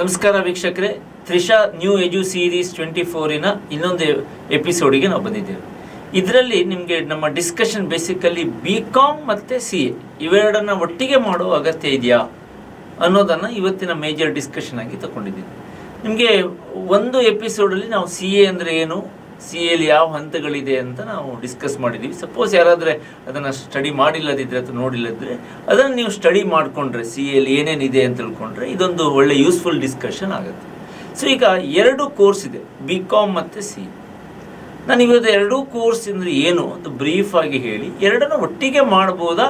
ನಮಸ್ಕಾರ ವೀಕ್ಷಕರೇ. Trisha new edu series twenty ಫೋರಿನ ಇನ್ನೊಂದು ಎಪಿಸೋಡಿಗೆ ನಾವು ಬಂದಿದ್ದೇವೆ. ಇದರಲ್ಲಿ ನಿಮಗೆ ನಮ್ಮ ಡಿಸ್ಕಷನ್ ಬೇಸಿಕಲಿ ಬಿ ಕಾಮ್ ಮತ್ತು ಸಿ ಎ ಇವೆರಡನ್ನ ಒಟ್ಟಿಗೆ ಮಾಡೋ ಅಗತ್ಯ ಇದೆಯಾ ಅನ್ನೋದನ್ನು ಇವತ್ತಿನ ಮೇಜರ್ ಡಿಸ್ಕಷನ್ ಆಗಿ ತಗೊಂಡಿದ್ದೀನಿ. ನಿಮಗೆ ಒಂದು ಎಪಿಸೋಡಲ್ಲಿ ನಾವು ಸಿ ಎ ಅಂದರೆ ಏನು ಸಿ ಎಲ್ಲಿ ಯಾವ ಹಂತಗಳಿದೆ ಅಂತ ನಾವು ಡಿಸ್ಕಸ್ ಮಾಡಿದ್ದೀವಿ ಸಪೋಸ್ ಯಾರಾದರೆ ಅದನ್ನು ಸ್ಟಡಿ ಮಾಡಿಲ್ಲದಿದ್ದರೆ ಅಥವಾ ನೋಡಿಲ್ಲದಿದ್ದರೆ ಅದನ್ನು ನೀವು ಸ್ಟಡಿ ಮಾಡಿಕೊಂಡ್ರೆ, ಸಿ ಎಲ್ಲಿ ಏನೇನಿದೆ ಅಂತ ತಿಳ್ಕೊಂಡ್ರೆ ಇದೊಂದು ಒಳ್ಳೆ ಯೂಸ್ಫುಲ್ ಡಿಸ್ಕಷನ್ ಆಗುತ್ತೆ. ಸೊ ಈಗ ಎರಡು ಕೋರ್ಸ್ ಇದೆ ಬಿ ಕಾಮ್ ಮತ್ತು ಸಿ ನಾನು ಇವತ್ತು ಎರಡೂ ಕೋರ್ಸ್ ಅಂದರೆ ಏನು ಅಂತ ಬ್ರೀಫ್ ಆಗಿ ಹೇಳಿ, ಎರಡನ್ನು ಒಟ್ಟಿಗೆ ಮಾಡ್ಬೋದಾ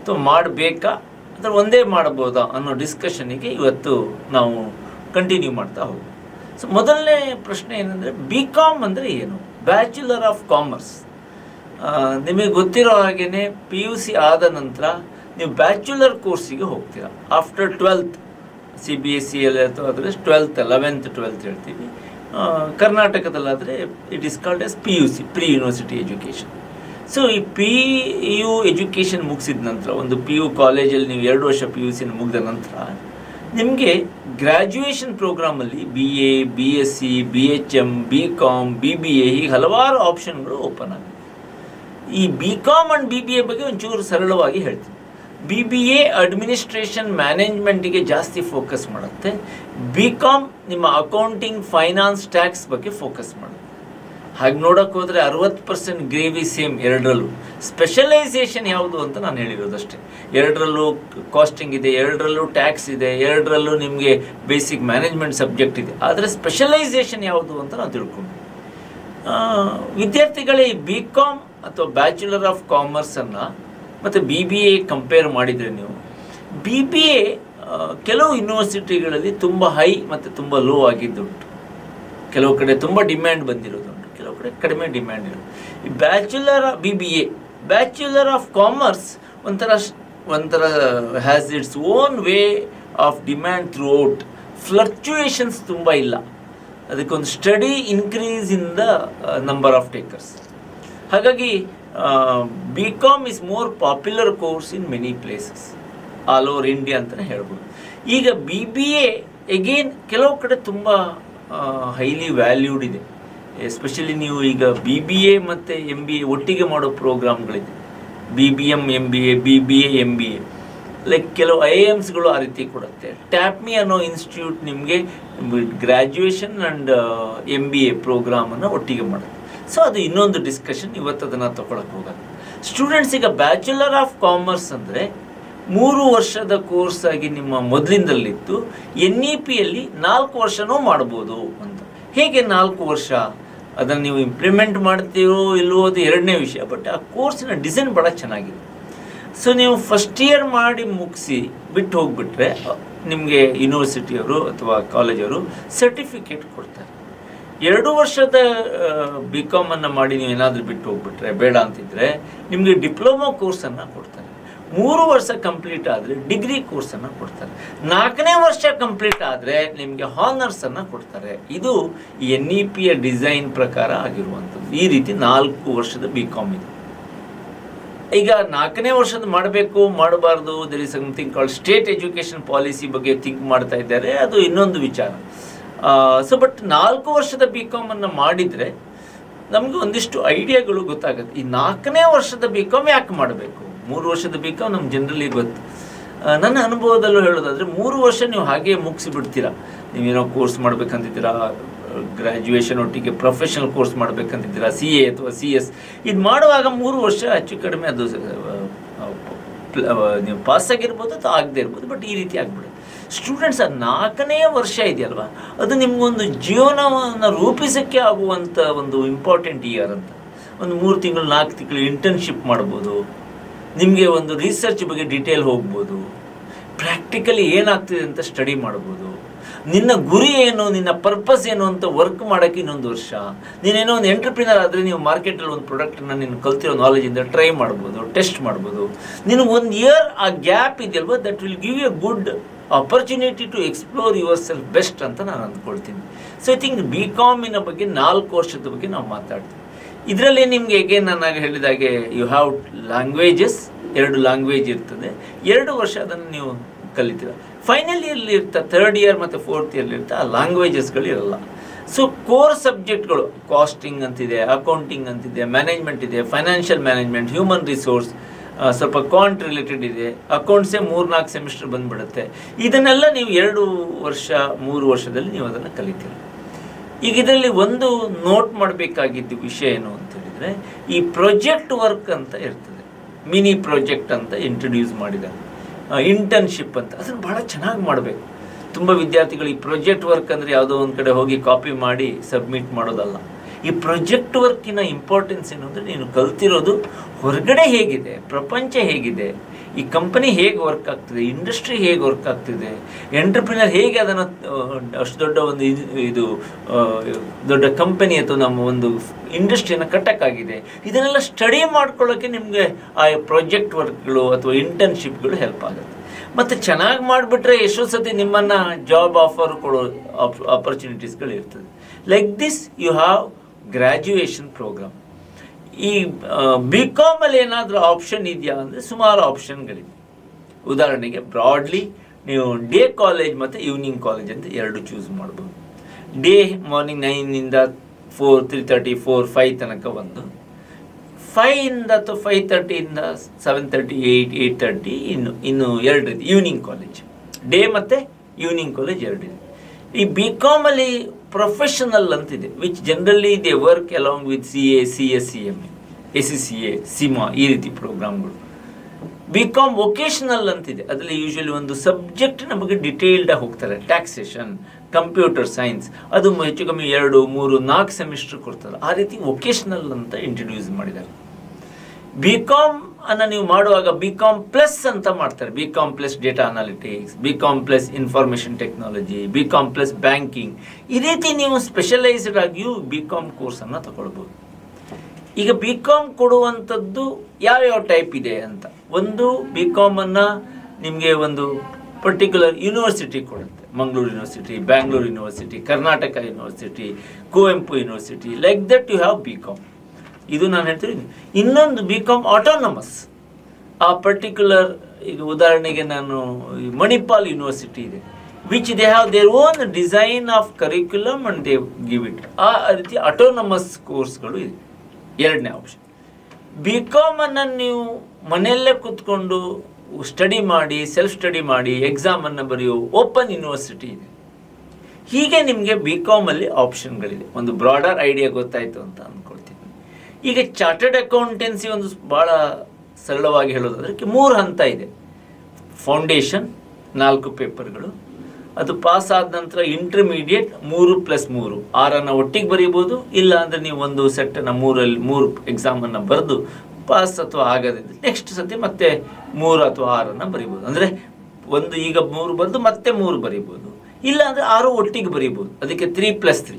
ಅಥವಾ ಮಾಡಬೇಕಾ? ಅಥವಾ ಒಂದೇ ಮಾಡ್ಬೋದಾ ಅನ್ನೋ ಡಿಸ್ಕಷನಿಗೆ ಇವತ್ತು ನಾವು ಕಂಟಿನ್ಯೂ ಮಾಡ್ತಾ ಹೋಗೋದು ಸೊ ಮೊದಲನೇ ಪ್ರಶ್ನೆ ಏನಂದರೆ ಬಿ ಕಾಮ್ ಅಂದರೆ ಏನು? ಬ್ಯಾಚುಲರ್ ಆಫ್ ಕಾಮರ್ಸ್ ನಿಮಗೆ ಗೊತ್ತಿರೋ ಹಾಗೆಯೇ ಪಿ ಯು ಸಿ ಆದ ನಂತರ ನೀವು ಬ್ಯಾಚುಲರ್ ಕೋರ್ಸಿಗೆ ಹೋಗ್ತೀರಾ. After twelfth C B S C ಎಲ್ಲಿ ಅಥವಾ ಆದರೆ ಟ್ವೆಲ್ತ್ ಲೆವೆಂತ್ ಟ್ವೆಲ್ತ್ ಹೇಳ್ತೀವಿ ಕರ್ನಾಟಕದಲ್ಲಾದರೆ it is called S P U C pre university education so ಈ ಪಿ ಯು ಎಜುಕೇಷನ್ ಮುಗಿಸಿದ ನಂತರ, ಒಂದು ಪಿ ಯು ಕಾಲೇಜಲ್ಲಿ ನೀವು ಎರಡು ವರ್ಷ ಪಿ ಯು ಸಿನ ಮುಗಿದ ನಂತರ ನಿಮಗೆ graduation ಪ್ರೋಗ್ರಾಮಲ್ಲಿ B A B S C B H M B com B B A ಹೀಗೆ ಹಲವಾರು ಆಪ್ಷನ್ಗಳು ಓಪನ್ ಆಗಿದೆ ಈ B com and B B A ಬಗ್ಗೆ ಒಂಚೂರು ಸರಳವಾಗಿ ಹೇಳ್ತೀನಿ. ಬಿ ಬಿ ಎ ಅಡ್ಮಿನಿಸ್ಟ್ರೇಷನ್ ಮ್ಯಾನೇಜ್ಮೆಂಟಿಗೆ ಜಾಸ್ತಿ ಫೋಕಸ್ ಮಾಡುತ್ತೆ. ಬಿ ಕಾಮ್ ನಿಮ್ಮ ಅಕೌಂಟಿಂಗ್ ಫೈನಾನ್ಸ್ ಟ್ಯಾಕ್ಸ್ ಬಗ್ಗೆ ಫೋಕಸ್ ಮಾಡುತ್ತೆ. ಹಾಗೆ ನೋಡೋಕೆ ಹೋದರೆ ಅರವತ್ತು ಪರ್ಸೆಂಟ್ ಗ್ರೇವಿ ಸೇಮ್ ಎರಡರಲ್ಲೂ. ಸ್ಪೆಷಲೈಸೇಷನ್ ಯಾವುದು ಅಂತ ನಾನು ಹೇಳಿರೋದಷ್ಟೇ. ಎರಡರಲ್ಲೂ ಕಾಸ್ಟಿಂಗ್ ಇದೆ, ಎರಡರಲ್ಲೂ ಟ್ಯಾಕ್ಸ್ ಇದೆ, ಎರಡರಲ್ಲೂ ನಿಮಗೆ ಬೇಸಿಕ್ ಮ್ಯಾನೇಜ್ಮೆಂಟ್ ಸಬ್ಜೆಕ್ಟ್ ಇದೆ. ಆದರೆ ಸ್ಪೆಷಲೈಸೇಷನ್ ಯಾವುದು ಅಂತ ನಾವು ತಿಳ್ಕೊಂಡು. ವಿದ್ಯಾರ್ಥಿಗಳೇ ಬಿ ಕಾಮ್ ಅಥವಾ ಬ್ಯಾಚುಲರ್ ಆಫ್ ಕಾಮರ್ಸನ್ನು ಮತ್ತು ಬಿ ಬಿ ಎ ಕಂಪೇರ್ ಮಾಡಿದರೆ ನೀವು. ಬಿ ಬಿ ಎ ಕೆಲವು ಯೂನಿವರ್ಸಿಟಿಗಳಲ್ಲಿ ತುಂಬ ಹೈ ಮತ್ತು ತುಂಬ ಲೋ ಆಗಿದ್ದುಂಟು. ಕೆಲವು ಕಡೆ ತುಂಬ ಡಿಮ್ಯಾಂಡ್ ಬಂದಿರೋದುಂಟು ಕೆಲವು ಕಡೆ ಕಡಿಮೆ ಡಿಮ್ಯಾಂಡ್ ಇರುತ್ತೆ. ಈ bachelor B B A bachelor of commerce ಒಂಥರ ಒಂಥರ has its own way of demand throughout fluctuations ತುಂಬ ಇಲ್ಲ. ಅದಕ್ಕೊಂದು study increase in the number of takers ಹಾಗಾಗಿ B com is more popular course in many places all over India ಅಂತಲೇ ಹೇಳ್ಬೋದು. ಈಗ B B A again ಕೆಲವು ಕಡೆ ತುಂಬ ಹೈಲಿ ವ್ಯಾಲ್ಯೂಡ್ ಇದೆ. ಎಸ್ಪೆಷಲಿ ನೀವು ಈಗ ಬಿ ಬಿ ಎ ಮತ್ತು ಎಂ ಬಿ ಎ ಒಟ್ಟಿಗೆ ಮಾಡೋ ಪ್ರೋಗ್ರಾಮ್ಗಳಿದೆ. B B M M B A B B M B A like ಕೆಲವು ಐ ಎಮ್ಸ್ಗಳು ಆ ರೀತಿ ಕೊಡುತ್ತೆ. ಟ್ಯಾಪ್ಮಿ ಅನ್ನೋ ಇನ್ಸ್ಟಿಟ್ಯೂಟ್ ನಿಮಗೆ graduation and M B A ಪ್ರೋಗ್ರಾಮನ್ನು ಒಟ್ಟಿಗೆ ಮಾಡುತ್ತೆ. ಸೊ ಅದು ಇನ್ನೊಂದು ಡಿಸ್ಕಷನ್ ಇವತ್ತು ಅದನ್ನು ತಗೊಳಕ್ಕೆ ಹೋಗಲ್ಲ ಸ್ಟೂಡೆಂಟ್ಸ್ ಈಗ ಬ್ಯಾಚುಲರ್ ಆಫ್ ಕಾಮರ್ಸ್ ಅಂದರೆ ಮೂರು ವರ್ಷದ ಕೋರ್ಸ್ ಆಗಿ ನಿಮ್ಮ ಮೊದಲಿಂದಲ್ಲಿತ್ತು ಎನ್ ಇ ಪಿಯಲ್ಲಿ ನಾಲ್ಕು ವರ್ಷನೂ ಮಾಡ್ಬೋದು ಅಂತ. ಹೇಗೆ ನಾಲ್ಕು ವರ್ಷ? ಅದನ್ನು ನೀವು ಇಂಪ್ಲಿಮೆಂಟ್ ಮಾಡ್ತೀರೋ ಇಲ್ಲವೋ ಅದು ಎರಡನೇ ವಿಷಯ ಬಟ್ ಆ ಕೋರ್ಸಿನ ಡಿಸೈನ್ ಭಾಳ ಚೆನ್ನಾಗಿದೆ. ಸೊ ನೀವು ಫಸ್ಟ್ ಇಯರ್ ಮಾಡಿ ಮುಗಿಸಿ, ಬಿಟ್ಟು ಹೋಗಿಬಿಟ್ರೆ, ನಿಮಗೆ ಯೂನಿವರ್ಸಿಟಿಯವರು ಅಥವಾ ಕಾಲೇಜವರು ಸರ್ಟಿಫಿಕೇಟ್ ಕೊಡ್ತಾರೆ. ಎರಡು ವರ್ಷದ ಬಿ ಕಾಮನ್ನು ಮಾಡಿ ನೀವು ಏನಾದರೂ ಬಿಟ್ಟು ಹೋಗ್ಬಿಟ್ರೆ, ಬೇಡ ಅಂತಿದ್ರೆ, ನಿಮಗೆ ಡಿಪ್ಲೊಮಾ ಕೋರ್ಸನ್ನು ಕೊಡ್ತಾರೆ. ಮೂರು ವರ್ಷ ಕಂಪ್ಲೀಟ್ ಆದರೆ ಡಿಗ್ರಿ ಕೋರ್ಸನ್ನು ಕೊಡ್ತಾರೆ. ನಾಲ್ಕನೇ ವರ್ಷ ಕಂಪ್ಲೀಟ್ ಆದರೆ ನಿಮಗೆ ಹಾನರ್ಸನ್ನು ಕೊಡ್ತಾರೆ. ಇದು ಎನ್ ಇ ಪಿಯ ಡಿಸೈನ್ ಪ್ರಕಾರ ಆಗಿರುವಂಥದ್ದು. ಈ ರೀತಿ ನಾಲ್ಕು ವರ್ಷದ ಬಿ ಕಾಮ್ ಇದೆ. ಈಗ ನಾಲ್ಕನೇ ವರ್ಷದ ಮಾಡಬೇಕು, ಮಾಡಬಾರ್ದು there is something called state education policy ಬಗ್ಗೆ ಥಿಂಕ್ ಮಾಡ್ತಾ ಇದ್ದಾರೆ. ಅದು ಇನ್ನೊಂದು ವಿಚಾರ. ಸೊ ಬಟ್ ನಾಲ್ಕು ವರ್ಷದ ಬಿ ಕಾಮನ್ನು ಮಾಡಿದರೆ ನಮಗೆ ಒಂದಿಷ್ಟು ಐಡಿಯಾಗಳು ಗೊತ್ತಾಗುತ್ತೆ. ಈ ನಾಲ್ಕನೇ ವರ್ಷದ ಬಿ ಕಾಮ್ ಯಾಕೆ ಮಾಡಬೇಕು? ಮೂರು ವರ್ಷದ ಬಿ ನಮ್ಮ ನಮ್ಗೆ ಜನರಲಿ ಗೊತ್ತು. ನನ್ನ ಅನುಭವದಲ್ಲೂ ಹೇಳೋದಾದರೆ ಮೂರು ವರ್ಷ ನೀವು ಹಾಗೆ ಮುಗಿಸಿ ಬಿಡ್ತೀರಾ ನೀವೇನೋ ಕೋರ್ಸ್ ಮಾಡ್ಬೇಕಂತಿದ್ದೀರಾ ಗ್ರ್ಯಾಜುಯೇಷನ್ ಒಟ್ಟಿಗೆ ಪ್ರೊಫೆಷನಲ್ ಕೋರ್ಸ್ ಮಾಡ್ಬೇಕಂತಿದ್ದೀರಾ ಸಿ ಎ ಅಥವಾ ಸಿ ಎಸ್ ಇದು ಮಾಡುವಾಗ ಮೂರು ವರ್ಷ ಹೆಚ್ಚು ಕಡಿಮೆ ಅದು ನೀವು ಪಾಸ್ ಆಗಿರ್ಬೋದು ಅಥವಾ ಆಗದೆ ಇರ್ಬೋದು ಬಟ್ ಈ ರೀತಿ ಆಗ್ಬಿಡುತ್ತೆ. ಸ್ಟೂಡೆಂಟ್ಸ್ ಅದು ನಾಲ್ಕನೇ ವರ್ಷ ಇದೆಯಲ್ವಾ, ಅದು ನಿಮಗೊಂದು ಜೀವನವನ್ನು ರೂಪಿಸೋಕ್ಕೆ ಆಗುವಂಥ ಒಂದು ಇಂಪಾರ್ಟೆಂಟ್ ಇಯರ್ ಅಂತ. ಒಂದು ಮೂರು ತಿಂಗಳು, ನಾಲ್ಕು ತಿಂಗಳು ಇಂಟರ್ನ್ಶಿಪ್ ಮಾಡ್ಬೋದು. ನಿಮಗೆ ಒಂದು ರಿಸರ್ಚ್ ಬಗ್ಗೆ ಡೀಟೇಲ್ ಹೋಗ್ಬೋದು. ಪ್ರಾಕ್ಟಿಕಲಿ ಏನಾಗ್ತಿದೆ ಅಂತ ಸ್ಟಡಿ ಮಾಡ್ಬೋದು. ನಿನ್ನ ಗುರಿ ಏನು, ನಿನ್ನ ಪರ್ಪಸ್ ಏನು ಅಂತ ವರ್ಕ್ ಮಾಡೋಕ್ಕೆ ಇನ್ನೊಂದು ವರ್ಷ. ನೀನೇನೋ ಒಂದು ಎಂಟರ್ಪ್ರಿನರ್ ಆದರೆ ನೀವು ಮಾರ್ಕೆಟಲ್ಲಿ ಒಂದು ಪ್ರಾಡಕ್ಟನ್ನು ನೀನು ಕಲ್ತಿರೋ ನಾಲೆಜಿಂದ ಟ್ರೈ ಮಾಡ್ಬೋದು ಟೆಸ್ಟ್ ಮಾಡ್ಬೋದು. ನಿನಗೆ ಒಂದು ಇಯರ್ ಆ gap ಇದೆಯಲ್ವ that will give a good opportunity to explore yourself best ಅಂತ ನಾನು ಅಂದ್ಕೊಳ್ತೀನಿ. ಸೊ ಐ ಥಿಂಕ್ ಬಿ ಕಾಮಿನ ಬಗ್ಗೆ ನಾಲ್ಕು ವರ್ಷದ ಬಗ್ಗೆ ನಾವು ಮಾತಾಡ್ತೀವಿ. ಇದರಲ್ಲಿ ನಿಮಗೆ ಎಗೇನ್ ನಾನು ಹೇಳಿದಾಗೆ ಯು ಹ್ಯಾವ್ ಲ್ಯಾಂಗ್ವೇಜಸ್ ಎರಡು ಲ್ಯಾಂಗ್ವೇಜ್ ಇರ್ತದೆ. ಎರಡು ವರ್ಷ ಅದನ್ನು ನೀವು ಕಲಿತೀರ. ಫೈನಲ್ ಇಯರ್ಲಿ ಇರ್ತಾ ಥರ್ಡ್ ಇಯರ್ ಮತ್ತು ಫೋರ್ತ್ ಇಯರ್ಲಿ ಇರ್ತಾ, ಆ ಲ್ಯಾಂಗ್ವೇಜಸ್ಗಳು ಇರಲ್ಲ. ಸೊ ಕೋರ್ ಸಬ್ಜೆಕ್ಟ್ಗಳು ಕಾಸ್ಟಿಂಗ್ ಅಂತಿದೆ ಅಕೌಂಟಿಂಗ್ ಅಂತಿದೆ ಮ್ಯಾನೇಜ್ಮೆಂಟ್ ಇದೆ ಫೈನಾನ್ಷಿಯಲ್ ಮ್ಯಾನೇಜ್ಮೆಂಟ್ ಹ್ಯೂಮನ್ ರಿಸೋರ್ಸ್ ಸ್ವಲ್ಪ ಕಾಂಟ್ ರಿಲೇಟೆಡ್ ಇದೆ. ಅಕೌಂಟ್ಸೇ ಮೂರ್ನಾಲ್ಕು ಸೆಮಿಸ್ಟರ್ ಬಂದ್ಬಿಡುತ್ತೆ. ಇದನ್ನೆಲ್ಲ ನೀವು ಎರಡು ವರ್ಷ, ಮೂರು ವರ್ಷದಲ್ಲಿ ನೀವು ಅದನ್ನು ಕಲಿತೀರಿ. ಈಗ ಇದರಲ್ಲಿ ಒಂದು ನೋಟ್ ಮಾಡಬೇಕಾಗಿದ್ದು ವಿಷಯ ಏನು ಅಂತ ಹೇಳಿದರೆ, ಈ ಪ್ರೊಜೆಕ್ಟ್ ವರ್ಕ್ ಅಂತ ಇರ್ತದೆ. ಮಿನಿ ಪ್ರಾಜೆಕ್ಟ್ ಅಂತ ಇಂಟ್ರೊಡ್ಯೂಸ್ ಮಾಡಿದ್ದಾರೆ ಇಂಟರ್ನ್ಶಿಪ್ ಅಂತ. ಅದನ್ನು ಭಾಳ ಚೆನ್ನಾಗಿ ಮಾಡಬೇಕು. ತುಂಬ ವಿದ್ಯಾರ್ಥಿಗಳು ಈ ಪ್ರೊಜೆಕ್ಟ್ ವರ್ಕ್ ಅಂದರೆ ಯಾವುದೋ ಒಂದು ಕಡೆ ಹೋಗಿ ಕಾಪಿ ಮಾಡಿ ಸಬ್ಮಿಟ್ ಮಾಡೋದಲ್ಲ. ಈ ಪ್ರೊಜೆಕ್ಟ್ ವರ್ಕಿನ ಇಂಪಾರ್ಟೆನ್ಸ್ ಏನು ಅಂದರೆ ನೀನು ಕಲ್ತಿರೋದು ಹೊರಗಡೆ ಹೇಗಿದೆ, ಪ್ರಪಂಚ ಹೇಗಿದೆ ಈ ಕಂಪನಿ ಹೇಗೆ ವರ್ಕ್ ಆಗ್ತಿದೆ ಇಂಡಸ್ಟ್ರಿ ಹೇಗೆ ವರ್ಕ್ ಆಗ್ತಿದೆ ಎಂಟರ್ಪ್ರಿನರ್ ಹೇಗೆ ಅದನ್ನು ಅಷ್ಟು ದೊಡ್ಡ ಒಂದು ಇದು- ದೊಡ್ಡ ಕಂಪನಿ ಅಥವಾ ನಮ್ಮ ಒಂದು ಇಂಡಸ್ಟ್ರಿಯನ್ನು ಕಟ್ಟಕ್ಕಾಗಿದೆ. ಇದನ್ನೆಲ್ಲ ಸ್ಟಡಿ ಮಾಡ್ಕೊಳ್ಳೋಕ್ಕೆ ನಿಮಗೆ ಆ ಪ್ರಾಜೆಕ್ಟ್ ವರ್ಕ್ಗಳು ಅಥವಾ ಇಂಟರ್ನ್ಶಿಪ್ಗಳು ಹೆಲ್ಪ್ ಆಗುತ್ತೆ. ಮತ್ತು ಚೆನ್ನಾಗಿ ಮಾಡಿಬಿಟ್ರೆ ಎಷ್ಟೋ ಸತಿ ನಿಮ್ಮನ್ನು ಜಾಬ್ ಆಫರ್ ಕೊಡೋ ಆಪರ್ಚುನಿಟೀಸ್ಗಳು ಇರ್ತದೆ. Like this you have graduation program ಈ ಬಿ ಕಾಮಲ್ಲಿ ಏನಾದರೂ ಆಪ್ಷನ್ ಇದೆಯಾ ಅಂದರೆ ಸುಮಾರು ಆಪ್ಷನ್ಗಳಿವೆ ಉದಾಹರಣೆಗೆ ಬ್ರಾಡ್ಲಿ ನೀವು ಡೇ ಕಾಲೇಜ್ ಮತ್ತು ಈವ್ನಿಂಗ್ ಕಾಲೇಜ್ ಅಂತ ಎರಡು ಚೂಸ್ ಮಾಡ್ಬೋದು. Day morning ನೈನಿಂದ four three thirty four five ತನಕ ಒಂದು. ಫೈವಿಂದ ಅಥವಾ five ತರ್ಟಿಯಿಂದ seven thirty eight eight thirty ಇನ್ನು ಇನ್ನು ಎರಡು ಇದೆ. ಈವ್ನಿಂಗ್ ಕಾಲೇಜ್ ಡೇ ಮತ್ತು ಈವ್ನಿಂಗ್ ಕಾಲೇಜ್ ಎರಡಿದೆ ಈ ಬಿ ಕಾಮಲ್ಲಿ ಪ್ರೊಫೆಷನಲ್ ಅಂತಿದೆ which generally they work along with C A C S C M A C C A CIMA ಈ ರೀತಿ ಪ್ರೋಗ್ರಾಮ್ಗಳು. ಬಿ ಕಾಮ್ ವೊಕೇಶನಲ್ ಅಂತಿದೆ, ಅದರಲ್ಲಿ ಯೂಶಲಿ ಒಂದು ಸಬ್ಜೆಕ್ಟ್ ನಮಗೆ ಡಿಟೇಲ್ಡ್ ಆಗಿ ಹೋಗ್ತಾರೆ. ಟ್ಯಾಕ್ಸೇಷನ್ ಕಂಪ್ಯೂಟರ್ ಸೈನ್ಸ್ ಅದು ಹೆಚ್ಚು ಕಮ್ಮಿ ಎರಡು, ಮೂರು, ನಾಲ್ಕು ಸೆಮಿಸ್ಟರ್ ಕೊಡ್ತಾರೆ. ಆ ರೀತಿ ವೊಕೇಶನಲ್ ಅಂತ ಇಂಟ್ರೊಡ್ಯೂಸ್ ಮಾಡಿದ್ದಾರೆ. ಬಿ ಕಾಮ್ ಅನ್ನ ನೀವು ಮಾಡುವಾಗ ಬಿ ಕಾಮ್ ಪ್ಲಸ್ ಅಂತ ಮಾಡ್ತಾರೆ. B com plus data analytics B com plus information technology B com plus banking ಈ ರೀತಿ ನೀವು ಸ್ಪೆಷಲೈಸ್ಡ್ ಆಗಿಯೂ ಬಿ ಕಾಮ್ ಕೋರ್ಸನ್ನು ತಗೊಳ್ಬೋದು. ಈಗ ಬಿ ಕಾಮ್ ಕೊಡುವಂಥದ್ದು ಯಾವ್ಯಾವ ಟೈಪ್ ಇದೆ ಅಂತ. ಒಂದು ಬಿ ಕಾಮನ್ನು ನಿಮಗೆ ಒಂದು ಪರ್ಟಿಕ್ಯುಲರ್ ಯೂನಿವರ್ಸಿಟಿ ಕೊಡುತ್ತೆ. Mangaluru university Bangalore university Karnataka university Kuvempu university like that you have B com ಇದು ನಾನು ಹೇಳ್ತೀನಿ ಇನ್ನೊಂದು ಬಿ ಕಾಮ್ ಆಟೋನಮಸ್ ಆ ಪರ್ಟಿಕ್ಯುಲರ್ ಈಗ ಉದಾಹರಣೆಗೆ ನಾನು ಮಣಿಪಾಲ್ ಯೂನಿವರ್ಸಿಟಿ ಇದೆ. Which they have their own design of curriculum and they give it ಆ ರೀತಿ ಆಟೋನಮಸ್ ಕೋರ್ಸ್ಗಳು ಇದೆ. ಎರಡನೇ ಆಪ್ಷನ್ ಬಿ ಕಾಮನ್ನು ನೀವು ಮನೆಯಲ್ಲೇ ಕೂತ್ಕೊಂಡು ಸ್ಟಡಿ ಮಾಡಿ ಸೆಲ್ಫ್ ಸ್ಟಡಿ ಮಾಡಿ ಎಕ್ಸಾಮನ್ನು ಬರೆಯೋ ಓಪನ್ ಯೂನಿವರ್ಸಿಟಿ ಇದೆ. ಹೀಗೆ ನಿಮಗೆ ಬಿ ಕಾಮಲ್ಲಿ ಆಪ್ಷನ್ಗಳಿದೆ ಒಂದು ಬ್ರಾಡರ್ ಐಡಿಯಾ ಗೊತ್ತಾಯಿತು ಅಂತ ಅಂದ್ಕೊಳ್ತೀನಿ ಈಗ ಚಾರ್ಟರ್ಡ್ ಅಕೌಂಟೆನ್ಸಿ ಒಂದು ಭಾಳ ಸರಳವಾಗಿ ಹೇಳೋದಾದ್ರೆ ಮೂರು ಹಂತ ಇದೆ. ಫೌಂಡೇಶನ್ ನಾಲ್ಕು ಪೇಪರ್ಗಳು ಅದು ಪಾಸ್ ಆದ ನಂತರ ಇಂಟರ್ಮೀಡಿಯೇಟ್ ಮೂರು ಪ್ಲಸ್ ಮೂರು. ಆರನ್ನು ಒಟ್ಟಿಗೆ ಬರೀಬೋದು, ಇಲ್ಲ ಅಂದರೆ ನೀವು ಒಂದು ಸೆಟ್ಟನ್ನು ಮೂರಲ್ಲಿ ಮೂರು ಎಕ್ಸಾಮನ್ನು ಬರೆದು ಪಾಸ್ ಅಥವಾ ಆಗದಿದ್ದರೆ ನೆಕ್ಸ್ಟ್ ಸತಿ ಮತ್ತೆ ಮೂರು ಅಥವಾ ಆರನ್ನು ಬರಿಬೋದು. ಅಂದರೆ ಒಂದು ಈಗ ಮೂರು ಬರೆದು ಮತ್ತೆ ಮೂರು ಬರಿಬೋದು. ಇಲ್ಲ ಅಂದರೆ ಆರು ಒಟ್ಟಿಗೆ ಬರಿಬೋದು. ಅದಕ್ಕೆ ತ್ರೀ ಪ್ಲಸ್ ತ್ರೀ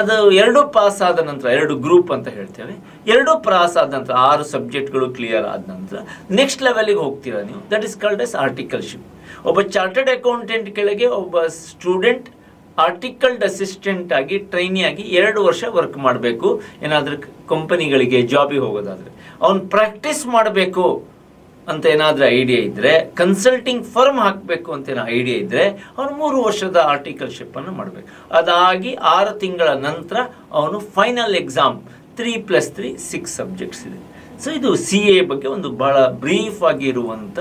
ಅದು ಎರಡು ಪಾಸ್ ಆದ ನಂತರ, ಎರಡು ಗ್ರೂಪ್ ಅಂತ ಹೇಳ್ತೇವೆ. ಎರಡು ಪಾಸ್ ಆದ ನಂತರ, ಆರು ಸಬ್ಜೆಕ್ಟ್ಗಳು ಕ್ಲಿಯರ್ ಆದ ನಂತರ ನೆಕ್ಸ್ಟ್ ಲೆವೆಲಿಗೆ ಹೋಗ್ತೀರಾ ನೀವು. That is called as articleship ಒಬ್ಬ ಚಾರ್ಟರ್ಡ್ ಅಕೌಂಟೆಂಟ್ ಕೆಳಗೆ ಒಬ್ಬ ಸ್ಟೂಡೆಂಟ್ ಆರ್ಟಿಕಲ್ಡ್ ಅಸಿಸ್ಟೆಂಟ್ ಆಗಿ ಟ್ರೈನಿ ಆಗಿ ಎರಡು ವರ್ಷ ವರ್ಕ್ ಮಾಡಬೇಕು. ಏನಾದರೂ ಕಂಪನಿಗಳಿಗೆ ಜಾಬಿಗೆ ಹೋಗೋದಾದರೆ. ಅವ್ನು ಪ್ರಾಕ್ಟೀಸ್ ಮಾಡಬೇಕು. ಅಂತ ಏನಾದರೂ ಐಡಿಯಾ ಇದ್ದರೆ ಕನ್ಸಲ್ಟಿಂಗ್ ಫರ್ಮ್ ಹಾಕಬೇಕು ಅಂತ ಏನೋ ಐಡಿಯಾ ಇದ್ದರೆ ಅವನು ಮೂರು ವರ್ಷದ ಆರ್ಟಿಕಲ್ಶಿಪ್ಪನ್ನು ಮಾಡಬೇಕು. ಅದಾಗಿ ಆರು ತಿಂಗಳ ನಂತರ ಅವನು final exam three plus three six subjects ಇದೆ. ಸೊ ಇದು ಸಿ ಎ ಬಗ್ಗೆ ಒಂದು ಭಾಳ ಬ್ರೀಫ್ ಆಗಿರುವಂಥ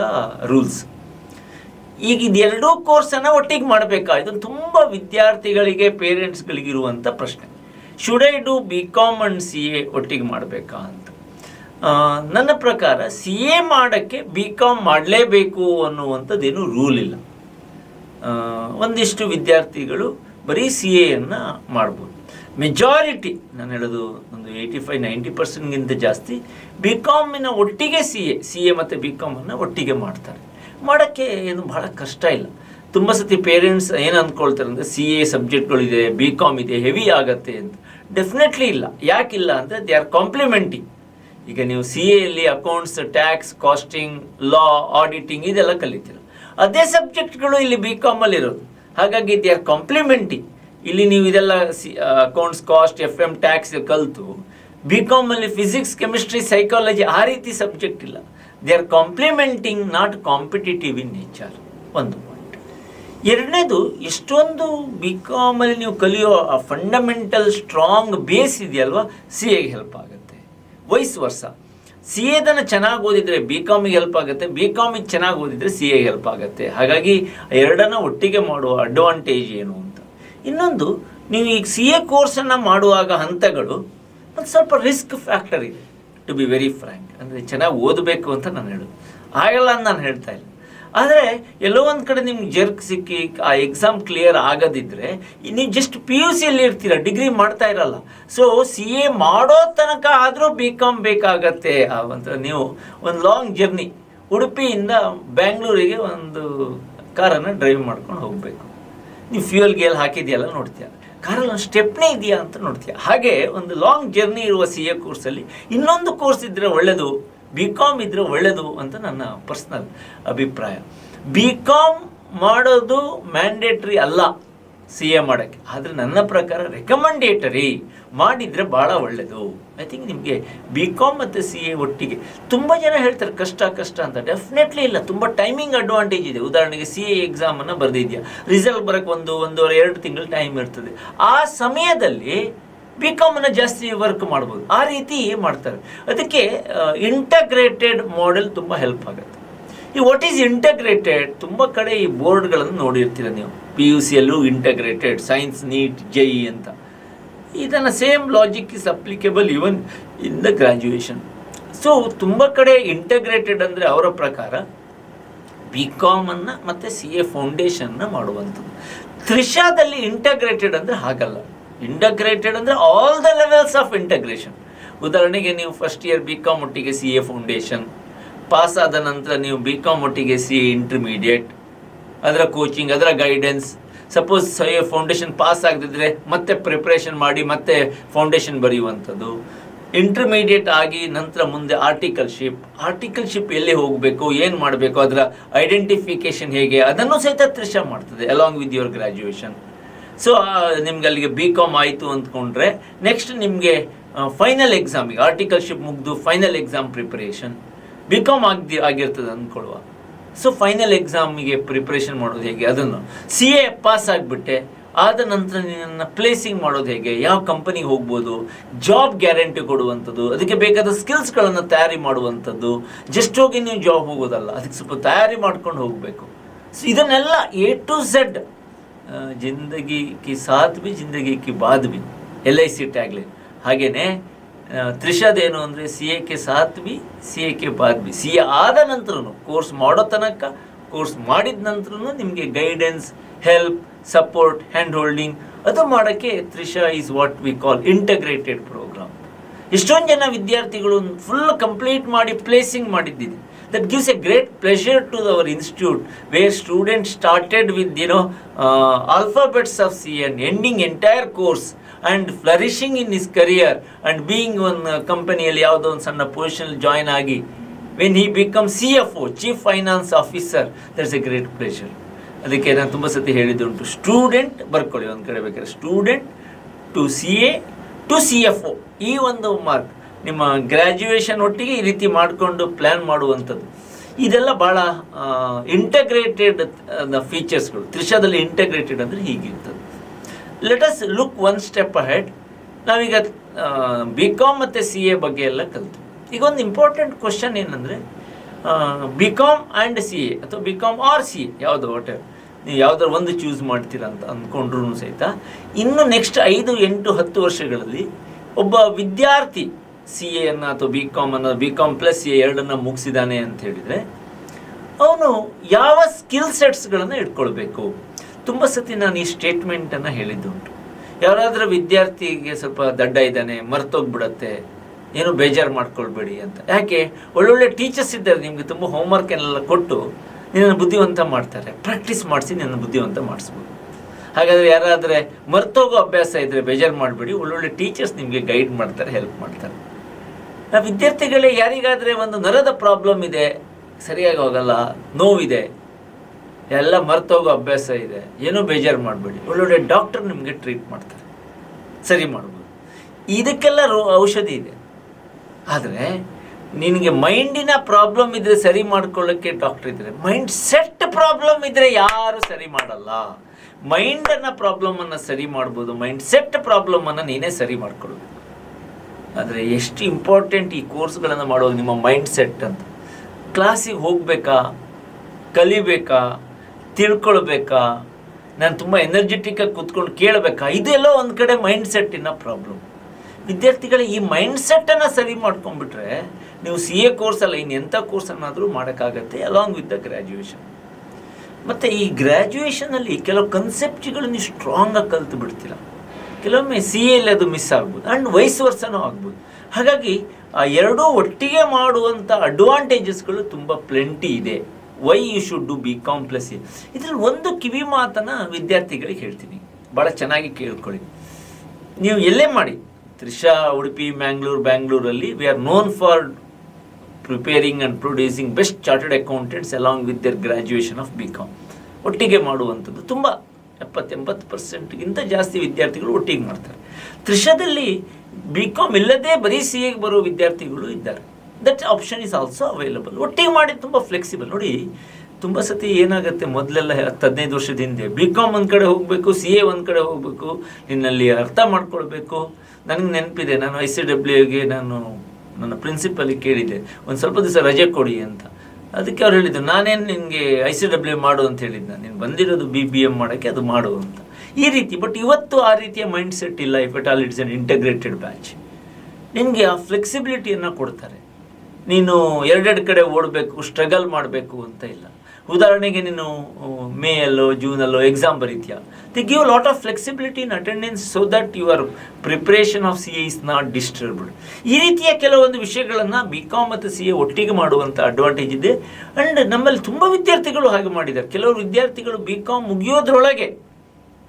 ರೂಲ್ಸ್ ಈಗ ಇದೆರಡೂ ಕೋರ್ಸನ್ನು ಒಟ್ಟಿಗೆ ಮಾಡಬೇಕಾ? ಇದೊಂದು ತುಂಬ ವಿದ್ಯಾರ್ಥಿಗಳಿಗೆ ಪೇರೆಂಟ್ಸ್ಗಳಿಗಿರುವಂಥ ಪ್ರಶ್ನೆ. Should I do B com and C A ಒಟ್ಟಿಗೆ ಮಾಡಬೇಕಾ ಅಂತ ನನ್ನ ಪ್ರಕಾರ ಸಿ ಎ ಮಾಡೋಕ್ಕೆ ಬಿ ಕಾಮ್ ಮಾಡಲೇಬೇಕು ಅನ್ನುವಂಥದ್ದೇನು ರೂಲ್ ಇಲ್ಲ. ಒಂದಿಷ್ಟು ವಿದ್ಯಾರ್ಥಿಗಳು ಬರೀ ಸಿ ಎಯನ್ನು ಮಾಡ್ಬೋದು. ಮೆಜಾರಿಟಿ ನಾನು ಹೇಳೋದು ಒಂದು ಏಯ್ಟಿ ಫೈವ್ ನೈಂಟಿ ಪರ್ಸೆಂಟ್ಗಿಂತ ಜಾಸ್ತಿ ಬಿ ಕಾಮಿನ ಒಟ್ಟಿಗೆ ಸಿ ಎ ಸಿ ಎ ಮತ್ತು ಬಿ ಕಾಮನ್ನು ಒಟ್ಟಿಗೆ ಮಾಡ್ತಾರೆ. ಮಾಡೋಕ್ಕೆ ಏನು ಭಾಳ ಕಷ್ಟ ಇಲ್ಲ. ತುಂಬ ಸತಿ ಪೇರೆಂಟ್ಸ್ ಏನು ಅಂದ್ಕೊಳ್ತಾರೆ ಅಂದರೆ ಸಿ ಎ ಸಬ್ಜೆಕ್ಟ್ಗಳಿದೆ ಬಿ ಕಾಮ್ ಇದೆ ಹೆವಿ ಆಗತ್ತೆ ಅಂತ. ಡೆಫಿನೆಟ್ಲಿ ಇಲ್ಲ. ಯಾಕಿಲ್ಲ ಅಂದರೆ ದೇ ಆರ್ ಕಾಂಪ್ಲಿಮೆಂಟಿಂಗ್ ಈಗ ನೀವು ಸಿ ಎಲ್ಲಿ accounts tax costing law auditing ಇದೆಲ್ಲ ಕಲಿತೀರ. ಅದೇ ಸಬ್ಜೆಕ್ಟ್ಗಳು ಇಲ್ಲಿ ಬಿ ಕಾಮಲ್ಲಿ ಇರೋದು. ಹಾಗಾಗಿ ದೇ ಆರ್ ಕಾಂಪ್ಲಿಮೆಂಟಿ ಇಲ್ಲಿ ನೀವು ಇದೆಲ್ಲ C accounts cost F M tax ಕಲಿತು. ಬಿ ಕಾಮಲ್ಲಿ ಫಿಸಿಕ್ಸ್ ಕೆಮಿಸ್ಟ್ರಿ ಸೈಕಾಲಜಿ ಆ ರೀತಿ ಸಬ್ಜೆಕ್ಟ್ ಇಲ್ಲ. They are complementing not competitive in nature ಒಂದು ಪಾಯಿಂಟ್ ಎರಡನೇದು ಎಷ್ಟೊಂದು ಬಿ ಕಾಮಲ್ಲಿ ನೀವು ಕಲಿಯೋ ಆ ಫಂಡಮೆಂಟಲ್ ಸ್ಟ್ರಾಂಗ್ ಬೇಸ್ ಇದೆಯಲ್ವ? ಸಿ ಎಗೆ ಹೆಲ್ಪ್ ಆಗುತ್ತೆ. ವಯಸ್ಸು ವರ್ಷ ಸಿ ಎದನ್ನು ಚೆನ್ನಾಗಿ ಓದಿದರೆ ಬಿ ಕಾಮಿಗೆ ಹೆಲ್ಪ್ ಆಗುತ್ತೆ ಬಿ ಕಾಮಿಗೆ ಚೆನ್ನಾಗಿ ಓದಿದರೆ ಸಿ ಎಗೆ ಹೆಲ್ಪ್ ಆಗುತ್ತೆ. ಹಾಗಾಗಿ ಎರಡನ್ನ ಒಟ್ಟಿಗೆ ಮಾಡುವ ಅಡ್ವಾಂಟೇಜ್ ಏನು ಅಂತ. ಇನ್ನೊಂದು, ನೀವು ಈಗ ಸಿ ಎ ಕೋರ್ಸನ್ನು ಮಾಡುವಾಗ ಹಂತಗಳು, ಒಂದು ಸ್ವಲ್ಪ ರಿಸ್ಕ್ ಫ್ಯಾಕ್ಟರ್ ಇದೆ ಟು ಬಿ ವೆರಿ ಫ್ರ್ಯಾಂಕ್ ಅಂದರೆ ಚೆನ್ನಾಗಿ ಓದಬೇಕು ಅಂತ ನಾನು ಹೇಳೋದು. ಆಗಲ್ಲ ನಾನು ಹೇಳ್ತಾ ಇಲ್ಲ. ಆದರೆ ಎಲ್ಲೋ ಒಂದು ಕಡೆ ನಿಮ್ಗೆ ಜರ್ಕ್ ಸಿಕ್ಕಿ, ಆ ಎಕ್ಸಾಮ್ ಕ್ಲಿಯರ್ ಆಗದಿದ್ದರೆ ನೀವು ಜಸ್ಟ್ ಪಿ ಯು ಸಿಯಲ್ಲಿ ಇರ್ತೀರ ಡಿಗ್ರಿ ಮಾಡ್ತಾ ಇರಲ್ಲ. ಸೊ ಸಿ ಎ ಮಾಡೋ ತನಕ ಆದರೂ ಬಿ ಕಾಮ್ ಬೇಕಾಗತ್ತೆ. ಅಂತ ನೀವು ಒಂದು ಲಾಂಗ್ ಜರ್ನಿ ಉಡುಪಿಯಿಂದ ಬ್ಯಾಂಗ್ಳೂರಿಗೆ ಒಂದು ಕಾರನ್ನು ಡ್ರೈವ್ ಮಾಡ್ಕೊಂಡು ಹೋಗಬೇಕು. ನೀವು ಫ್ಯೂಯಲ್ ಗೇಲ್ ಹಾಕಿದೆಯಲ್ಲ ನೋಡ್ತೀಯ. ಕಾರಲ್ಲಿ ಒಂದು ಸ್ಟೆಪ್ನೇ ಇದೆಯಾ ಅಂತ ನೋಡ್ತೀಯ. ಹಾಗೆ ಒಂದು ಲಾಂಗ್ ಜರ್ನಿ ಇರುವ ಸಿ ಎ ಕೋರ್ಸಲ್ಲಿ ಇನ್ನೊಂದು ಕೋರ್ಸ್ ಇದ್ದರೆ ಒಳ್ಳೆಯದು ಬಿ ಕಾಮ್ ಇದ್ದರೆ ಒಳ್ಳೆಯದು ಅಂತ ನನ್ನ ಪರ್ಸ್ನಲ್ ಅಭಿಪ್ರಾಯ. ಬಿ ಕಾಮ್ ಮಾಡೋದು ಮ್ಯಾಂಡೇಟ್ರಿ ಅಲ್ಲ ಸಿ ಎ ಮಾಡೋಕ್ಕೆ. ಆದರೆ ನನ್ನ ಪ್ರಕಾರ ರೆಕಮೆಂಡೇಟರಿ ಮಾಡಿದರೆ ಭಾಳ ಒಳ್ಳೆಯದು ಐ ಥಿಂಕ್ ನಿಮಗೆ ಬಿ ಕಾಮ್ ಮತ್ತು ಸಿ ಎ ಒಟ್ಟಿಗೆ ತುಂಬ ಜನ ಹೇಳ್ತಾರೆ ಕಷ್ಟ ಕಷ್ಟ ಅಂತ. ಡೆಫಿನೆಟ್ಲಿ ಇಲ್ಲ. ತುಂಬ ಟೈಮಿಂಗ್ ಅಡ್ವಾಂಟೇಜ್ ಇದೆ. ಉದಾಹರಣೆಗೆ ಸಿ ಎ ಎಕ್ಸಾಮನ್ನು ಬರೆದಿದೆಯಾ. ರಿಸಲ್ಟ್ ಬರೋಕ್ಕೆ ಒಂದು, ಒಂದೂವರೆ, ಎರಡು ತಿಂಗಳು ಟೈಮ್ ಇರ್ತದೆ. ಆ ಸಮಯದಲ್ಲಿ ಬಿ ಕಾಮನ್ನು ಜಾಸ್ತಿ ವರ್ಕ್ ಮಾಡ್ಬೋದು. ಆ ರೀತಿ ಮಾಡ್ತಾರೆ. ಅದಕ್ಕೆ ಇಂಟಗ್ರೇಟೆಡ್ ಮಾಡೆಲ್ ತುಂಬ ಹೆಲ್ಪ್ ಆಗುತ್ತೆ. ಈ ವಾಟ್ ಈಸ್ ಇಂಟಗ್ರೇಟೆಡ್ ತುಂಬ ಕಡೆ ಈ ಬೋರ್ಡ್ಗಳನ್ನು ನೋಡಿರ್ತೀರ ನೀವು. ಪಿ ಯು ಸಿಯಲ್ಲೂ ಇಂಟಗ್ರೇಟೆಡ್ ಸೈನ್ಸ್ ನೀಟ್ ಜೈ ಅಂತ. ಇದನ್ನು same logic is applicable even in the graduation so ತುಂಬ ಕಡೆ ಇಂಟಗ್ರೇಟೆಡ್ ಅಂದರೆ ಅವರ ಪ್ರಕಾರ ಬಿ ಕಾಮನ್ನು ಮತ್ತು ಸಿ ಎ ಫೌಂಡೇಶನ್ನ ಮಾಡುವಂಥದ್ದು. ತ್ರಿಷಾದಲ್ಲಿ ಇಂಟಗ್ರೇಟೆಡ್ ಅಂದರೆ ಹಾಗಲ್ಲ. ಇಂಟಗ್ರೇಟೆಡ್ ಅಂದರೆ all the levels of integration ಉದಾಹರಣೆಗೆ ನೀವು ಫಸ್ಟ್ ಇಯರ್ ಬಿ ಕಾಮ್ ಒಟ್ಟಿಗೆ ಸಿ ಎ ಫೌಂಡೇಶನ್ ಪಾಸ್ ಆದ ನಂತರ ನೀವು ಬಿ ಕಾಮ್ ಒಟ್ಟಿಗೆ ಸಿ ಎ ಇಂಟರ್ಮೀಡಿಯೇಟ್ ಅದರ ಕೋಚಿಂಗ್ ಅದರ ಗೈಡೆನ್ಸ್ ಸಪೋಸ್ ಫೌಂಡೇಶನ್ ಪಾಸ್ ಆಗದಿದ್ದರೆ ಮತ್ತೆ ಪ್ರಿಪ್ರೇಷನ್ ಮಾಡಿ ಮತ್ತೆ ಫೌಂಡೇಶನ್ ಬರೆಯುವಂಥದ್ದು. ಇಂಟರ್ಮೀಡಿಯೇಟ್ ಆಗಿ ನಂತರ ಮುಂದೆ ಆರ್ಟಿಕಲ್ಶಿಪ್ ಆರ್ಟಿಕಲ್ಶಿಪ್ ಎಲ್ಲಿ ಹೋಗಬೇಕು, ಏನು ಮಾಡಬೇಕು, ಅದರ ಐಡೆಂಟಿಫಿಕೇಶನ್ ಹೇಗೆ, ಅದನ್ನು ಸಹಿತ ತ್ರಿಷ ಮಾಡ್ತದೆ along with your graduation so ನಿಮ್ಗೆ ಅಲ್ಲಿಗೆ ಬಿ ಕಾಮ್ ಆಯಿತು ಅಂದ್ಕೊಂಡ್ರೆ ನೆಕ್ಸ್ಟ್ ನಿಮಗೆ ಫೈನಲ್ ಎಕ್ಸಾಮಿಗೆ ಆರ್ಟಿಕಲ್ಶಿಪ್ ಮುಗಿದು final exam preparation B com ಆಗಿ ಆಗಿರ್ತದೆ ಅಂದ್ಕೊಳ್ಳುವ. ಸೊ ಫೈನಲ್ ಎಕ್ಸಾಮಿಗೆ ಪ್ರಿಪ್ರೇಷನ್ ಮಾಡೋದು ಹೇಗೆ? ಅದನ್ನು ಸಿ ಎ ಪಾಸ್ ಆಗಿಬಿಟ್ಟೆ. ಆದ ನಂತರ ನಿನ್ನನ್ನು ಪ್ಲೇಸಿಂಗ್ ಮಾಡೋದು ಹೇಗೆ? ಯಾವ ಕಂಪನಿಗೆ ಹೋಗ್ಬೋದು? ಜಾಬ್ ಗ್ಯಾರಂಟಿ ಕೊಡುವಂಥದ್ದು, ಅದಕ್ಕೆ ಬೇಕಾದ ಸ್ಕಿಲ್ಸ್ಗಳನ್ನು ತಯಾರಿ ಮಾಡುವಂಥದ್ದು. ಜಸ್ಟ್ ಹೋಗಿ ನೀವು ಜಾಬ್ ಹೋಗೋದಲ್ಲ, ಅದಕ್ಕೆ ಸ್ವಲ್ಪ ತಯಾರಿ ಮಾಡ್ಕೊಂಡು ಹೋಗಬೇಕು. ಸೊ ಇದನ್ನೆಲ್ಲ ಎ ಟು ಝೆಡ್ ಜಿಂದಗಿ ಕಿ ಸಾತ್ ಬಿ ಜಿಂದಗಿ ಕಿ ಬಾದ್ ಬಿ ಎಲ್ ಐ ಸಿ ಟ್ಯಾಗ್ಲಿ. ಹಾಗೇನೆ ತ್ರಿಷಾದೇನು ಅಂದರೆ ಸಿ ಎ ಕೆ ಸಾತ್ ಬಿ ಸಿ ಎ ಕೆ ಬಾದ್ ಬಿ ಸಿ ಎ ಆದ ನಂತರನು, ಕೋರ್ಸ್ ಮಾಡೋ ತನಕ, ಕೋರ್ಸ್ ಮಾಡಿದ ನಂತರನು ನಿಮಗೆ guidance, help, support, hand holding ಅದು ಮಾಡೋಕ್ಕೆ Trisha is what we call integrated program. ಎಷ್ಟೊಂದು ಜನ ವಿದ್ಯಾರ್ಥಿಗಳು ಫುಲ್ ಕಂಪ್ಲೀಟ್ ಮಾಡಿ placing ಮಾಡಿದ್ದಿದೆ. That gives a great pleasure to our institute where student started with you know alphabets of C and ending entire course and flourishing in his career and being ಒಂದು ಕಂಪನಿಯಲ್ಲಿ ಯಾವುದೋ ಒಂದು ಸಣ್ಣ position join ಆಗಿ when he become C F O chief finance officer that's a great pleasure ಅದಕ್ಕೆ ನಾನು ತುಂಬ ಸತಿ ಹೇಳಿದ್ದುಂಟು ಸ್ಟೂಡೆಂಟ್ ಬರ್ಕೊಳ್ಳಿ, ಒಂದು ಕಡೆ ಬೇಕಾದ್ರೆ. Student to C A to C F O ಈ ಒಂದು ಮಾರ್ಕ್ ನಿಮ್ಮ ಗ್ರ್ಯಾಜುಯೇಷನ್ ಒಟ್ಟಿಗೆ ಈ ರೀತಿ ಮಾಡಿಕೊಂಡು ಪ್ಲ್ಯಾನ್ ಮಾಡುವಂಥದ್ದು. ಇದೆಲ್ಲ ಭಾಳ ಇಂಟಗ್ರೇಟೆಡ್ ಫೀಚರ್ಸ್ಗಳು ತ್ರಿಷಾದಲ್ಲಿ ಇಂಟಗ್ರೇಟೆಡ್ ಅಂದರೆ ಹೀಗಿರ್ತದೆ. Let us look one step ahead ನಾವೀಗ ಬಿ ಕಾಮ್ ಮತ್ತು ಸಿ ಎ ಬಗ್ಗೆ ಎಲ್ಲ ಕಲಿತು ಈಗ ಒಂದು ಇಂಪಾರ್ಟೆಂಟ್ ಕ್ವಶನ್ ಏನಂದರೆ B com and C A ಅಥವಾ B com or C A ಯಾವುದು ವಾಟ್ ನೀವು ಯಾವುದಾದ್ರು ಒಂದು ಚೂಸ್ ಮಾಡ್ತೀರಾ ಅಂತ ಅಂದ್ಕೊಂಡ್ರೂ ಸಹಿತ. ಇನ್ನು ನೆಕ್ಸ್ಟ್ ಐದು ಎಂಟು ಹತ್ತು ವರ್ಷಗಳಲ್ಲಿ ಒಬ್ಬ ವಿದ್ಯಾರ್ಥಿ ಸಿ ಎನ್ನು ಅಥವಾ ಬಿ ಕಾಮ್ ಅನ್ನೋ ಬಿ ಕಾಮ್ ಪ್ಲಸ್ ಎ ಎರಡನ್ನು ಮುಗಿಸಿದ್ದಾನೆ ಅಂತ ಹೇಳಿದರೆ, ಅವನು ಯಾವ ಸ್ಕಿಲ್ ಸೆಟ್ಸ್ಗಳನ್ನು ಇಟ್ಕೊಳ್ಬೇಕು? ತುಂಬ ಸತಿ ನಾನು ಈ ಸ್ಟೇಟ್ಮೆಂಟನ್ನು ಹೇಳಿದ್ದುಂಟು. ಯಾರಾದರೂ ವಿದ್ಯಾರ್ಥಿಗೆ ಸ್ವಲ್ಪ ದಡ್ಡ ಇದ್ದಾನೆ, ಮರ್ತೋಗ್ಬಿಡತ್ತೆ, ಏನು ಬೇಜಾರು ಮಾಡ್ಕೊಳ್ಬೇಡಿ ಅಂತ. ಯಾಕೆ? ಒಳ್ಳೊಳ್ಳೆ ಟೀಚರ್ಸ್ ಇದ್ದಾರೆ, ನಿಮಗೆ ತುಂಬ ಎಲ್ಲ ಕೊಟ್ಟು ನಿನ್ನನ್ನು ಬುದ್ಧಿವಂತ ಮಾಡ್ತಾರೆ. ಪ್ರಾಕ್ಟೀಸ್ ಮಾಡಿಸಿ ನಿನ್ನ ಬುದ್ಧಿವಂತ ಮಾಡಿಸ್ಬೋದು. ಹಾಗಾದರೆ ಯಾರಾದರೆ ಮರ್ತೋಗೋ ಅಭ್ಯಾಸ ಇದ್ದರೆ ಬೇಜಾರು ಮಾಡಬೇಡಿ, ಒಳ್ಳೊಳ್ಳೆ ಟೀಚರ್ಸ್ ನಿಮಗೆ ಗೈಡ್ ಮಾಡ್ತಾರೆ ಹೆಲ್ಪ್ ಮಾಡ್ತಾರೆ. ಆ ವಿದ್ಯಾರ್ಥಿಗಳೇ ಯಾರಿಗಾದರೆ ಒಂದು ನರದ ಪ್ರಾಬ್ಲಮ್ ಇದೆ, ಸರಿಯಾಗಿ ಹೋಗಲ್ಲ, ನೋವಿದೆ, ಎಲ್ಲ ಮರ್ತೋಗೋ ಅಭ್ಯಾಸ ಇದೆ, ಏನೂ ಬೇಜಾರು ಮಾಡಬೇಡಿ. ಒಳ್ಳೊಳ್ಳೆ ಡಾಕ್ಟರ್ ನಿಮಗೆ ಟ್ರೀಟ್ ಮಾಡ್ತಾರೆ. ಸರಿ ಮಾಡ್ಬೋದು. ಇದಕ್ಕೆಲ್ಲ ರೋ, ಔಷಧಿ ಇದೆ. ಆದರೆ, ನಿನಗೆ ಮೈಂಡಿನ ಪ್ರಾಬ್ಲಮ್ ಇದ್ರೆ ಸರಿ ಮಾಡ್ಕೊಳ್ಳೋಕ್ಕೆ ಡಾಕ್ಟರ್ ಇದ್ದರೆ ಮೈಂಡ್ ಸೆಟ್ ಪ್ರಾಬ್ಲಮ್ ಇದ್ರೆ ಯಾರು ಸರಿ ಮಾಡಲ್ಲ. ಮೈಂಡನ್ನು ಪ್ರಾಬ್ಲಮನ್ನು ಸರಿ ಮಾಡ್ಬೋದು ಮೈಂಡ್ ಸೆಟ್ ಪ್ರಾಬ್ಲಮನ್ನು ನೀನೇ ಸರಿ ಮಾಡ್ಕೊಳ್ಬೇಕು ಆದರೆ ಎಷ್ಟು ಇಂಪಾರ್ಟೆಂಟ್ ಈ ಕೋರ್ಸ್ಗಳನ್ನು ಮಾಡೋದು ನಿಮ್ಮ ಮೈಂಡ್ ಸೆಟ್ ಅಂತ ಕ್ಲಾಸಿಗೆ ಹೋಗಬೇಕಾ? ಕಲಿಬೇಕಾ? ತಿಳ್ಕೊಳ್ಬೇಕಾ? ನಾನು ತುಂಬ ಎನರ್ಜೆಟಿಕ್ಕಾಗಿ ಕೂತ್ಕೊಂಡು ಕೇಳಬೇಕಾ? ಇದೆಲ್ಲ ಒಂದು ಕಡೆ ಮೈಂಡ್ ಸೆಟ್ಟಿನ ಪ್ರಾಬ್ಲಮ್ ವಿದ್ಯಾರ್ಥಿಗಳ, ಈ ಮೈಂಡ್ ಸೆಟ್ಟನ್ನು ಸರಿ ಮಾಡ್ಕೊಂಡ್ಬಿಟ್ರೆ ನೀವು ಸಿ ಎ ಕೋರ್ಸಲ್ಲ ಇನ್ನು ಎಂಥ ಕೋರ್ಸನ್ನಾದರೂ ಮಾಡೋಕ್ಕಾಗತ್ತೆ ಅಲಾಂಗ್ ವಿತ್ ದ ಗ್ರ್ಯಾಜುಯೇಷನ್ ಮತ್ತು ಈ ಗ್ರ್ಯಾಜುಯೇಷನಲ್ಲಿ ಕೆಲವು ಕನ್ಸೆಪ್ಟ್ಗಳನ್ನು ಸ್ಟ್ರಾಂಗಾಗಿ ಕಲ್ತು ಬಿಡ್ತೀರ ಕೆಲವೊಮ್ಮೆ ಸಿ ಎಲ್ಲಿ ಅದು ಮಿಸ್ ಆಗ್ಬೋದು ಆ್ಯಂಡ್ ವಯಸ್ ವರ್ಷನೂ ಆಗ್ಬೋದು. ಹಾಗಾಗಿ ಆ ಎರಡೂ ಒಟ್ಟಿಗೆ ಮಾಡುವಂಥ ಅಡ್ವಾಂಟೇಜಸ್ಗಳು ತುಂಬ ಪ್ಲೆಂಟಿ ಇದೆ. Why you should do B com plus A ಇದರಲ್ಲಿ ಒಂದು ಕಿವಿ ಮಾತನ್ನು ವಿದ್ಯಾರ್ಥಿಗಳಿಗೆ ಹೇಳ್ತೀನಿ. ಭಾಳ ಚೆನ್ನಾಗಿ ಕೇಳ್ಕೊಳ್ಳಿ. ನೀವು ಎಲ್ಲೇ ಮಾಡಿ. ತ್ರಿಷಾ, ಉಡುಪಿ ಮ್ಯಾಂಗ್ಳೂರು ಬ್ಯಾಂಗ್ಳೂರಲ್ಲಿ we are known for preparing and producing best chartered accountants along with their graduation of B com ಒಟ್ಟಿಗೆ ಮಾಡುವಂಥದ್ದು ತುಂಬ ಎಪ್ಪತ್ತೆಂಬತ್ತು ಪರ್ಸೆಂಟ್ಗಿಂತ ಜಾಸ್ತಿ ವಿದ್ಯಾರ್ಥಿಗಳು ಒಟ್ಟಿಗೆ ಮಾಡ್ತಾರೆ. ತ್ರಿಷದಲ್ಲಿ ಬಿ ಕಾಮ್ ಇಲ್ಲದೆ ಬರೀ ಸಿ ಎಗೆ ಬರೋ ವಿದ್ಯಾರ್ಥಿಗಳು ಇದ್ದಾರೆ. That option is also available ಒಟ್ಟಿಗೆ ಮಾಡಿ ತುಂಬ ಫ್ಲೆಕ್ಸಿಬಲ್ ನೋಡಿ, ತುಂಬ ಸತಿ ಏನಾಗುತ್ತೆ ಮೊದಲೆಲ್ಲ ಹತ್ತು ಹದಿನೈದು ವರ್ಷದ ಹಿಂದೆ ಬಿ ಕಾಮ್ ಒಂದು ಕಡೆ ಹೋಗಬೇಕು ಸಿ ಎ ಒಂದು ಕಡೆ ಹೋಗಬೇಕು, ನಿನ್ನಲ್ಲಿ ಅರ್ಥ ಮಾಡ್ಕೊಳ್ಬೇಕು. ನನಗೆ ನೆನಪಿದೆ, ನಾನು ಐ ಸಿ ಡಬ್ಲ್ಯೂಗೆ ನಾನು ನನ್ನ ಪ್ರಿನ್ಸಿಪಲಿಗೆ ಕೇಳಿದ್ದೆ, ಒಂದು ಸ್ವಲ್ಪ ದಿವಸ ರಜೆ ಕೊಡಿ ಅಂತ. ಅದಕ್ಕೆ ಅವ್ರು ಹೇಳಿದರು, ನಾನೇನು ನಿನಗೆ ಐ ಸಿ ಡಬ್ಲ್ಯೂ ಮಾಡು ಅಂತ ಹೇಳಿದ್ದೆ ನೀನು. ಬಂದಿರೋದು ಬಿ ಬಿ ಎಂ ಮಾಡೋಕ್ಕೆ ಅದು ಮಾಡು ಅಂತ. ಈ ರೀತಿ ಬಟ್ ಇವತ್ತು ಆ ರೀತಿಯ ಮೈಂಡ್ ಸೆಟ್ ಇಲ್ಲ if at all it's an integrated batch ನಿನಗೆ ಆ ಫ್ಲೆಕ್ಸಿಬಿಲಿಟಿಯನ್ನು ಕೊಡ್ತಾರೆ. ನೀನು ಎರಡೆರಡು ಕಡೆ ಓಡಬೇಕು ಸ್ಟ್ರಗಲ್ ಮಾಡಬೇಕು ಅಂತ ಇಲ್ಲ. ಉದಾಹರಣೆಗೆ ನೀನು ಮೇಯಲ್ಲೋ, ಜೂನಲ್ಲೋ exam ಬರೀತೀಯ? They give lot of flexibility in attendance so that your preparation of C A is not disturbed ಈ ರೀತಿಯ ಕೆಲವೊಂದು ವಿಷಯಗಳನ್ನು ಬಿ ಕಾಮ್ ಮತ್ತು ಸಿ ಎ ಒಟ್ಟಿಗೆ ಮಾಡುವಂಥ ಅಡ್ವಾಂಟೇಜ್ ಇದೆ. ಆ್ಯಂಡ್ ನಮ್ಮಲ್ಲಿ ತುಂಬ ವಿದ್ಯಾರ್ಥಿಗಳು ಹಾಗೆ ಮಾಡಿದ್ದಾರೆ. ಕೆಲವರು ವಿದ್ಯಾರ್ಥಿಗಳು ಬಿ ಕಾಮ್ ಮುಗಿಯೋದ್ರೊಳಗೆ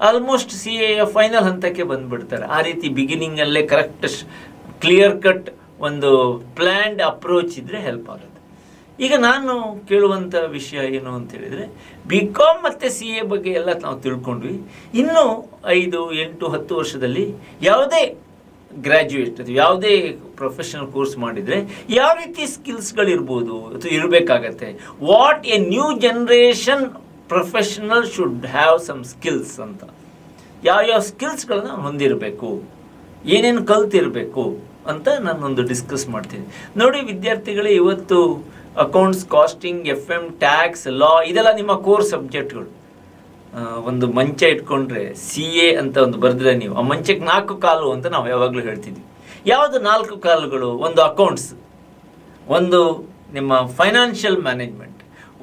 ಆಲ್ಮೋಸ್ಟ್ ಸಿ ಎ ಫೈನಲ್ ಹಂತಕ್ಕೆ ಬಂದ್ಬಿಡ್ತಾರೆ. ಆ ರೀತಿ ಬಿಗಿನಿಂಗಲ್ಲೇ ಕರೆಕ್ಟ್ ಕ್ಲಿಯರ್ ಕಟ್ ಒಂದು ಪ್ಲ್ಯಾಂಡ್ ಅಪ್ರೋಚ್ ಇದ್ದರೆ ಹೆಲ್ಪ್ ಆಗುತ್ತೆ. ಈಗ ನಾನು ಕೇಳುವಂಥ ವಿಷಯ ಏನು ಅಂತ ಹೇಳಿದರೆ ಬಿ ಕಾಮ್ ಮತ್ತು ಸಿ ಎ ಬಗ್ಗೆ ಎಲ್ಲ ನಾವು ತಿಳ್ಕೊಂಡ್ವಿ. ಇನ್ನು ಐದು, ಎಂಟು, ಹತ್ತು ವರ್ಷದಲ್ಲಿ ಯಾವುದೇ ಗ್ರ್ಯಾಜುಯೇಟ್ ಅಥವಾ ಯಾವುದೇ ಪ್ರೊಫೆಷನಲ್ ಕೋರ್ಸ್ ಮಾಡಿದರೆ ಯಾವ ರೀತಿ ಸ್ಕಿಲ್ಸ್ಗಳಿರ್ಬೋದು ಅಥವಾ ಇರಬೇಕಾಗತ್ತೆ? What a new generation professional should have some skills ಅಂತ. ಯಾವ್ಯಾವ ಸ್ಕಿಲ್ಸ್ಗಳನ್ನು ಹೊಂದಿರಬೇಕು? ಏನೇನು ಕಲ್ತಿರಬೇಕು ಅಂತ ನಾನೊಂದು ಡಿಸ್ಕಸ್ ಮಾಡ್ತೀನಿ. ನೋಡಿ ವಿದ್ಯಾರ್ಥಿಗಳೇ, ಇವತ್ತು accounts costing F M tax law ಇದೆಲ್ಲ ನಿಮ್ಮ ಕೋರ್ ಸಬ್ಜೆಕ್ಟ್ಗಳು ಒಂದು ಮಂಚ ಇಟ್ಕೊಂಡ್ರೆ ಸಿ ಎ ಅಂತ ಒಂದು ಬರೆದ್ರೆ ನೀವು. ಆ ಮಂಚಕ್ಕೆ ನಾಲ್ಕು ಕಾಲು ಅಂತ ನಾವು ಯಾವಾಗಲೂ ಹೇಳ್ತಿದ್ವಿ. ಯಾವುದು ನಾಲ್ಕು ಕಾಲುಗಳು? ಒಂದು ಅಕೌಂಟ್ಸ್ ಒಂದು ನಿಮ್ಮ ಫೈನಾನ್ಷಿಯಲ್ ಮ್ಯಾನೇಜ್ಮೆಂಟ್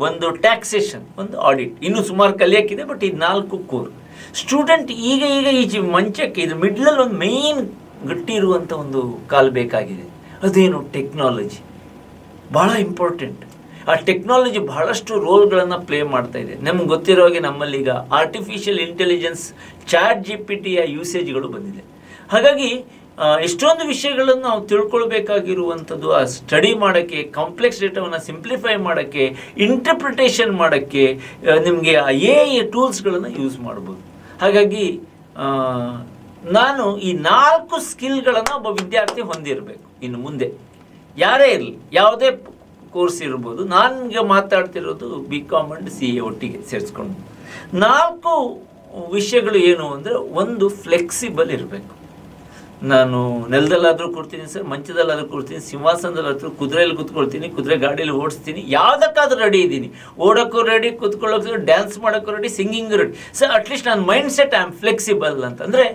ಒಂದು ಟ್ಯಾಕ್ಸೇಷನ್ ಒಂದು ಆಡಿಟ್ ಇನ್ನೂ ಸುಮಾರು ಕಲಿಯೋಕ್ಕಿದೆ ಬಟ್ ಇದು ನಾಲ್ಕು ಕೋರ್ ಸ್ಟೂಡೆಂಟ್ ಈಗ ಈಗ ಈ ಮಂಚಕ್ಕೆ, ಇದು ಮಿಡ್ಲಲ್ಲಿ ಒಂದು ಮೇಯ್ನ್ ಗಟ್ಟಿ ಇರುವಂಥ ಒಂದು ಕಾಲು ಬೇಕಾಗಿದೆ. ಅದೇನು ಟೆಕ್ನಾಲಜಿ ಭಾಳ ಇಂಪಾರ್ಟೆಂಟ್. ಆ ಟೆಕ್ನಾಲಜಿ ಬಹಳಷ್ಟು ರೋಲ್ಗಳನ್ನು ಪ್ಲೇ ಮಾಡ್ತಾ ಇದೆ. ನಮ್ಗೆ ಗೊತ್ತಿರೋ ಹಾಗೆ ನಮ್ಮಲ್ಲಿ ಈಗ artificial intelligence chat G P ಟಿಯ ಯೂಸೇಜ್ಗಳು ಬಂದಿದೆ. ಹಾಗಾಗಿ ಎಷ್ಟೊಂದು ವಿಷಯಗಳನ್ನು ನಾವು ತಿಳ್ಕೊಳ್ಬೇಕಾಗಿರುವಂಥದ್ದು, ಆ ಸ್ಟಡಿ ಮಾಡೋಕ್ಕೆ ಕಾಂಪ್ಲೆಕ್ಸ್ ಡೇಟಾವನ್ನು ಸಿಂಪ್ಲಿಫೈ ಮಾಡೋಕ್ಕೆ ಇಂಟರ್ಪ್ರಿಟೇಷನ್ ಮಾಡೋಕ್ಕೆ ನಿಮಗೆ ಆ ಎ ಟೂಲ್ಸ್ಗಳನ್ನು ಯೂಸ್ ಮಾಡ್ಬೋದು. ಹಾಗಾಗಿ ನಾನು ಈ ನಾಲ್ಕು ಸ್ಕಿಲ್ಗಳನ್ನು ಒಬ್ಬ ವಿದ್ಯಾರ್ಥಿ ಹೊಂದಿರಬೇಕು ಇನ್ನು ಮುಂದೆ. ಯಾರೇ ಇರಲಿ, ಯಾವುದೇ ಕೋರ್ಸ್ ಇರ್ಬೋದು, ನನಗೆ ಮಾತಾಡ್ತಿರೋದು B com and C A ಒಟ್ಟಿಗೆ ಸೇರಿಸ್ಕೊಂಡು. ನಾಲ್ಕು ವಿಷಯಗಳು ಏನು ಅಂದರೆ ಒಂದು ಫ್ಲೆಕ್ಸಿಬಲ್ ಇರಬೇಕು. ನಾನು ನೆಲದಲ್ಲಾದರೂ ಕೊಡ್ತೀನಿ ಸರ್, ಮಂಚದಲ್ಲಾದರೂ ಕೊಡ್ತೀನಿ, ಸಿಂಹಾಸನದಲ್ಲಾದರೂ ಕುದುರೆಯಲ್ಲಿ ಕೂತ್ಕೊಳ್ತೀನಿ, ಕುದುರೆ ಗಾಡಿಯಲ್ಲಿ ಓಡಿಸ್ತೀನಿ, ಯಾವುದಕ್ಕಾದ್ರೂ ರೆಡಿ ಇದ್ದೀನಿ. ಓಡೋಕ್ಕೂ ರೆಡಿ ಕೂತ್ಕೊಳ್ಳೋಕ್ಕೂ ಡ್ಯಾನ್ಸ್ ಮಾಡೋಕ್ಕೂ ready singing ready sir at least ನನ್ನ mind set I am flexible ಅಂತಂದರೆ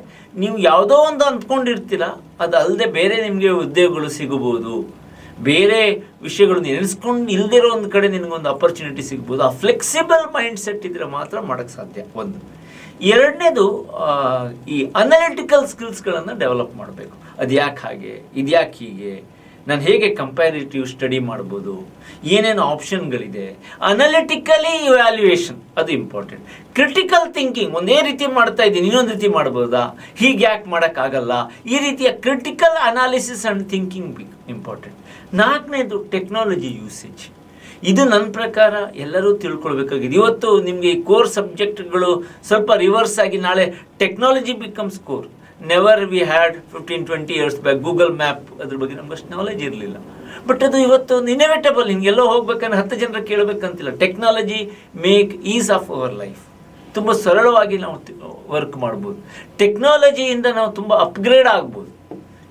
ನೀವು ಯಾವುದೋ ಒಂದು ಅಂದ್ಕೊಂಡಿರ್ತೀರ ಅದು ಅಲ್ಲದೆ ಬೇರೆ ನಿಮಗೆ ಉದ್ಯೋಗಗಳು ಸಿಗಬಹುದು. ಬೇರೆ ವಿಷಯಗಳು ನೆನೆಸ್ಕೊಂಡು ಇಲ್ದಿರೋ ಒಂದು ಕಡೆ ನಿನಗೊಂದು ಅಪರ್ಚುನಿಟಿ ಸಿಗ್ಬೋದು. ಆ ಫ್ಲೆಕ್ಸಿಬಲ್ ಮೈಂಡ್ ಸೆಟ್ ಇದ್ರೆ ಮಾತ್ರ ಮಾಡಕ್ಕೆ ಸಾಧ್ಯ. ಒಂದು. ಎರಡನೇದು ಈ ಅನಾಲಿಟಿಕಲ್ ಸ್ಕಿಲ್ಸ್ಗಳನ್ನು ಡೆವಲಪ್ ಮಾಡಬೇಕು. ಅದು ಯಾಕೆ ಹಾಗೆ ಇದು ಯಾಕೆ ಹೀಗೆ ನಾನು ಹೇಗೆ ಕಂಪ್ಯಾರಿಟಿವ್ ಸ್ಟಡಿ ಮಾಡ್ಬೋದು? ಏನೇನು ಆಪ್ಷನ್ಗಳಿದೆ ಅನಲಿಟಿಕಲಿ ಇವ್ಯಾಲ್ಯೂಯೇಷನ್ ಅದು ಇಂಪಾರ್ಟೆಂಟ್ ಕ್ರಿಟಿಕಲ್ ಥಿಂಕಿಂಗ್ ಒಂದೇ ರೀತಿ ಮಾಡ್ತಾ ಇದ್ದೀನಿ, ಇನ್ನೊಂದು ರೀತಿ ಮಾಡ್ಬೋದಾ? ಹೀಗೆ ಯಾಕೆ ಮಾಡೋಕ್ಕಾಗಲ್ಲ? ಈ ರೀತಿಯ critical analysis and thinking be important ನಾಲ್ಕನೇದು ಟೆಕ್ನಾಲಜಿ ಯೂಸೇಜ್ ಇದು ನನ್ನ ಪ್ರಕಾರ ಎಲ್ಲರೂ ತಿಳ್ಕೊಳ್ಬೇಕಾಗಿದೆ. ಇವತ್ತು ನಿಮಗೆ ಕೋರ್ ಸಬ್ಜೆಕ್ಟ್ಗಳು ಸ್ವಲ್ಪ ರಿವರ್ಸ್ ಆಗಿ ನಾಳೆ technology becomes core never we had fifteen twenty years back Google map ಅದ್ರ ಬಗ್ಗೆ ನಮ್ಗೆ ಅಷ್ಟು ನಾಲೆಜ್ ಇರಲಿಲ್ಲ. ಬಟ್ ಅದು ಇವತ್ತು ಒಂದು ಇನೋವೇಟಬಲ್ ಹಿಂಗೆಲ್ಲೋ ಹೋಗ್ಬೇಕಂದ್ರೆ ಹತ್ತು ಜನರ ಕೇಳಬೇಕಂತಿಲ್ಲ. Technology make ease of our life ತುಂಬ ಸರಳವಾಗಿ ನಾವು ವರ್ಕ್ ಮಾಡ್ಬೋದು. ಟೆಕ್ನಾಲಜಿಯಿಂದ ನಾವು ತುಂಬ ಅಪ್ಗ್ರೇಡ್ ಆಗ್ಬೋದು.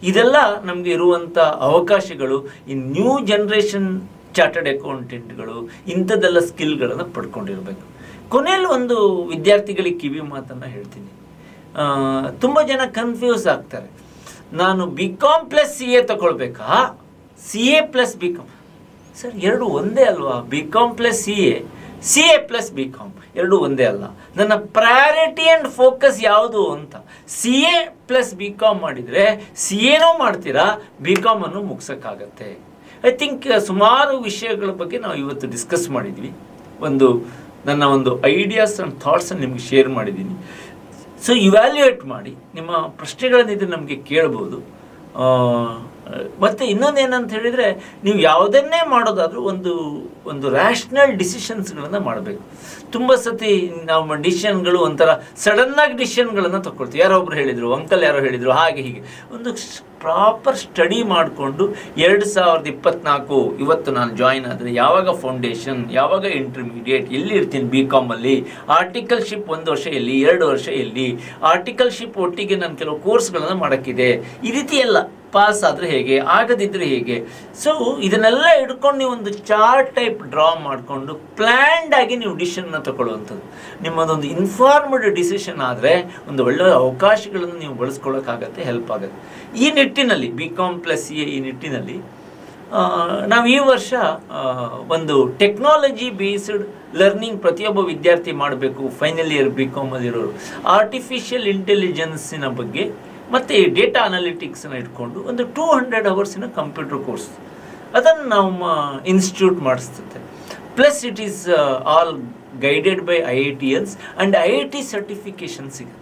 ಇದೆಲ್ಲ ನಮಗೆ ಇರುವಂಥ ಅವಕಾಶಗಳು. ಈ ನ್ಯೂ ಜನ್ರೇಷನ್ ಚಾರ್ಟರ್ಡ್ ಅಕೌಂಟೆಂಟ್ಗಳು ಇಂಥದ್ದೆಲ್ಲ ಸ್ಕಿಲ್ಗಳನ್ನು ಪಡ್ಕೊಂಡಿರಬೇಕು. ಕೊನೆಯಲ್ಲಿ ಒಂದು ವಿದ್ಯಾರ್ಥಿಗಳಿಗೆ ಕಿವಿ ಮಾತನ್ನು ಹೇಳ್ತೀನಿ. ತುಂಬ ಜನ ಕನ್ಫ್ಯೂಸ್ ಆಗ್ತಾರೆ. ನಾನು B com plus C A ತಗೊಳ್ಬೇಕಾ? C A plus B com sir, ಎರಡು ಒಂದೇ ಅಲ್ವಾ? B com plus C A C A plus B com ಎರಡು ಒಂದೇ ಅಲ್ಲ. ನನ್ನ ಪ್ರಯಾರಿಟಿ ಆ್ಯಂಡ್ ಫೋಕಸ್ ಯಾವುದು ಅಂತ. C A plus B com ಮಾಡಿದರೆ ಸಿ ಎನೂ ಮಾಡ್ತೀರಾ ಬಿ ಕಾಮನ್ನು ಮುಗಿಸೋಕ್ಕಾಗತ್ತೆ. ಐ ಥಿಂಕ್ ಸುಮಾರು ವಿಷಯಗಳ ಬಗ್ಗೆ ನಾವು ಇವತ್ತು ಡಿಸ್ಕಸ್ ಮಾಡಿದ್ವಿ. ಒಂದು, ನನ್ನ ಒಂದು ಐಡಿಯಾಸ್ ಆ್ಯಂಡ್ ಥಾಟ್ಸನ್ನು ನಿಮಗೆ ಶೇರ್ ಮಾಡಿದ್ದೀನಿ. ಸೊ ಇವ್ಯಾಲ್ಯೂಯೇಟ್ ಮಾಡಿ ನಿಮ್ಮ ಪ್ರಶ್ನೆಗಳನ್ನಿದ್ರೆ ನಮಗೆ ಕೇಳ್ಬೋದು. ಮತ್ತೆ ಇನ್ನೊಂದು ಏನಂತ ಹೇಳಿದರೆ, ನೀವು ಯಾವುದನ್ನೇ ಮಾಡೋದಾದರೂ ಒಂದು ಒಂದು ರ್ಯಾಷನಲ್ ಡಿಸಿಷನ್ಸ್ಗಳನ್ನು ಮಾಡಬೇಕು. ತುಂಬ ಸತಿ ನಾವು ಡಿಸಿಷನ್ಗಳು ಒಂಥರ ಸಡನ್ನಾಗಿ ಡಿಸಿಷನ್ಗಳನ್ನು ತಗೊಳ್ತೀವಿ ಯಾರೋ ಒಬ್ರು ಹೇಳಿದರು ಅಂಕಲ್ ಯಾರೋ ಹೇಳಿದರು, ಹಾಗೆ ಹೀಗೆ. ಒಂದು ಪ್ರಾಪರ್ ಸ್ಟಡಿ ಮಾಡಿಕೊಂಡು ಎರಡು ಸಾವಿರದ ಇಪ್ಪತ್ನಾಲ್ಕು, ಇವತ್ತು ನಾನು ಜಾಯಿನ್ ಆದರೆ ಯಾವಾಗ ಫೌಂಡೇಶನ್ ಯಾವಾಗ ಇಂಟರ್ಮೀಡಿಯೇಟ್ ಎಲ್ಲಿ ಇರ್ತೀನಿ ಬಿ ಕಾಮಲ್ಲಿ ಆರ್ಟಿಕಲ್ಶಿಪ್ ಒಂದು ವರ್ಷ ಎಲ್ಲಿ, ಎರಡು ವರ್ಷ ಎಲ್ಲಿ? ಆರ್ಟಿಕಲ್ಶಿಪ್ ಒಟ್ಟಿಗೆ ನಾನು ಕೆಲವು ಕೋರ್ಸ್ಗಳನ್ನು ಮಾಡೋಕ್ಕಿದೆ. ಈ ರೀತಿ ಎಲ್ಲ. ಪಾಸ್ ಆದರೆ ಹೇಗೆ ಆಗದಿದ್ದರೆ ಹೇಗೆ? ಸೊ ಇದನ್ನೆಲ್ಲ ಹಿಡ್ಕೊಂಡು ನೀವು ಒಂದು ಚಾರ್ಟ್ ಟೈಪ್ ಡ್ರಾ ಮಾಡಿಕೊಂಡು ಪ್ಲ್ಯಾಂಡ್ ಆಗಿ ನೀವು ಡಿಸಿಷನ್ನ ತಗೊಳ್ಳುವಂಥದ್ದು. ನಿಮ್ಮದೊಂದು ಇನ್ಫಾರ್ಮ್ಡ್ ಡಿಸಿಷನ್ ಆದರೆ ಒಂದು ಒಳ್ಳೆಯ ಅವಕಾಶಗಳನ್ನು ನೀವು ಬಳಸ್ಕೊಳ್ಳೋಕ್ಕಾಗತ್ತೆ ಹೆಲ್ಪ್ ಆಗುತ್ತೆ. ಈ ನಿಟ್ಟಿನಲ್ಲಿ ಬಿ ಕಾಮ್ ಪ್ಲಸ್ ಎ ಈ ನಿಟ್ಟಿನಲ್ಲಿ ನಾವು ಈ ವರ್ಷ ಒಂದು ಟೆಕ್ನಾಲಜಿ ಬೇಸ್ಡ್ ಲರ್ನಿಂಗ್ ಪ್ರತಿಯೊಬ್ಬ ವಿದ್ಯಾರ್ಥಿ ಮಾಡಬೇಕು ಫೈನಲ್ ಇಯರ್ ಬಿ ಕಾಮಲ್ಲಿರೋರು ಆರ್ಟಿಫಿಷಿಯಲ್ ಇಂಟೆಲಿಜೆನ್ಸಿನ ಬಗ್ಗೆ ಮತ್ತು ಡೇಟಾ ಅನಾಲಿಟಿಕ್ಸನ್ನು ಇಟ್ಕೊಂಡು ಒಂದು ಟೂ ಹಂಡ್ರೆಡ್ ಅವರ್ಸಿನ ಕಂಪ್ಯೂಟರ್ ಕೋರ್ಸ್ ಅದನ್ನು ನಮ್ಮ institute ಮಾಡಿಸ್ತದೆ. Plus it is all guided by I I T ಎನ್ಸ್ and I I T certification ಸಿಗುತ್ತೆ.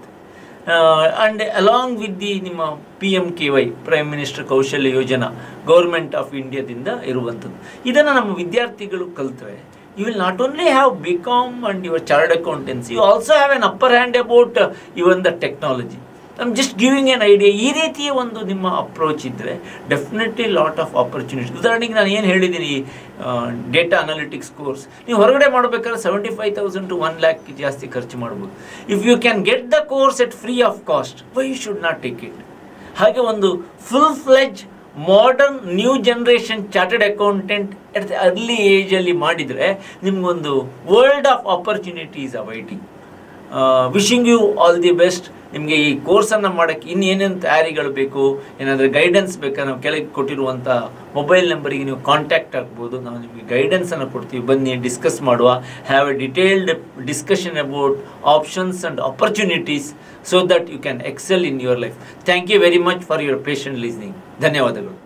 ಆ್ಯಂಡ್ ಅಲಾಂಗ್ ವಿತ್ ದಿ ನಿಮ್ಮ P M K Y prime minister Kaushalya Yojana government of ಇಂಡಿಯಾದಿಂದ ಇರುವಂಥದ್ದು. ಇದನ್ನು ನಮ್ಮ ವಿದ್ಯಾರ್ಥಿಗಳು ಕಲ್ತರೆ you will not only have B com and your chartered accountancy you also have an upper hand about even the technology I'm just giving an idea ಈ ರೀತಿಯ ಒಂದು ನಿಮ್ಮ approach ಇದ್ದರೆ ಡೆಫಿನೆಟ್ಲಿ ಲಾಟ್ ಆಫ್ ಆಪರ್ಚುನಿಟಿ ಉದಾಹರಣೆಗೆ ನಾನು ಏನು ಹೇಳಿದ್ದೀನಿ data analytics course ನೀವು ಹೊರಗಡೆ ಮಾಡಬೇಕಾದ್ರೆ seventy five thousand to one lakh ಜಾಸ್ತಿ ಖರ್ಚು ಮಾಡ್ಬೋದು. If you can get the course at free of cost why you should not take it ಹಾಗೆ ಒಂದು full fledge modern new generation chartered accountant at the early ಏಜಲ್ಲಿ ಮಾಡಿದರೆ ನಿಮಗೊಂದು world of opportunities awaiting wishing you all the best ನಿಮಗೆ ಈ ಕೋರ್ಸನ್ನು ಮಾಡೋಕ್ಕೆ ಇನ್ನೇನೇನು ತಯಾರಿಗಳು ಬೇಕು? ಏನಾದರೂ guidance ಬೇಕಾ? ನಾವು ಕೆಳಗೆ ಕೊಟ್ಟಿರುವಂಥ ಮೊಬೈಲ್ ನಂಬರಿಗೆ ನೀವು ಕಾಂಟ್ಯಾಕ್ಟ್ ಆಗ್ಬೋದು. ನಾವು ನಿಮಗೆ ಗೈಡೆನ್ಸನ್ನು ಕೊಡ್ತೀವಿ. ಬನ್ನಿ ಡಿಸ್ಕಸ್ ಮಾಡುವ. Have a detailed discussion about options and opportunities so that you can excel in your life thank you very much for your patient listening ಧನ್ಯವಾದಗಳು.